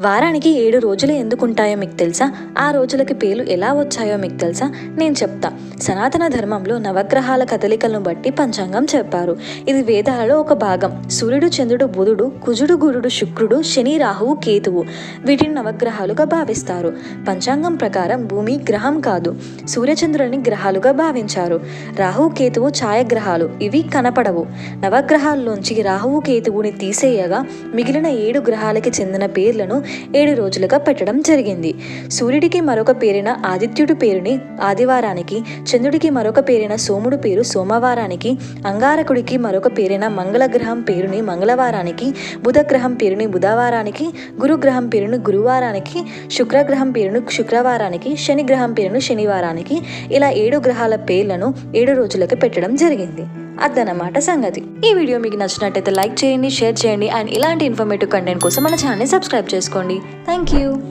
వారానికి ఏడు రోజులు ఎందుకుంటాయో మీకు తెలుసా? ఆ రోజులకి పేర్లు ఎలా వచ్చాయో మీకు తెలుసా? నేను చెప్తా. సనాతన ధర్మంలో నవగ్రహాల కదలికలను బట్టి పంచాంగం చెప్పారు. ఇది వేదాలలో ఒక భాగం. సూర్యుడు చంద్రుడు బుధుడు కుజుడు గురుడు శుక్రుడు శని రాహువు కేతువు వీటిని నవగ్రహాలుగా భావిస్తారు. పంచాంగం ప్రకారం భూమి గ్రహం కాదు. సూర్యచంద్రుని గ్రహాలుగా భావించారు. రాహు కేతువు ఛాయాగ్రహాలు. ఇవి కనపడవు. నవగ్రహాల్లోంచి రాహువు కేతువుని తీసేయగా మిగిలిన ఏడు గ్రహాలకి చెందిన పేర్లను ఏడు రోజులుగా పెట్టడం జరిగింది. సూర్యుడికి మరొక పేరిన ఆదిత్యుడి పేరుని ఆదివారానికి చంద్రుడికి మరొక పేరిన సోముడు పేరు సోమవారానికి అంగారకుడికి మరొక పేరిన మంగళగ్రహం పేరుని మంగళవారానికి బుధగ్రహం పేరుని బుధవారానికి గురుగ్రహం పేరును గురువారానికి శుక్రగ్రహం పేరును శుక్రవారానికి శనిగ్రహం పేరును శనివారానికి ఇలా ఏడు గ్రహాల పేర్లను ఏడు రోజులకు పెట్టడం జరిగింది. అదనమాట సంగతి. ఈ వీడియో మీకు నచ్చినట్టయితే లైక్ చేయండి షేర్ చేయండి అండ్ ఇలాంటి ఇన్ఫర్మేటివ్ కంటెంట్ కోసం మన ఛానల్ సబ్స్క్రైబ్ చేసుకోండి. Thank you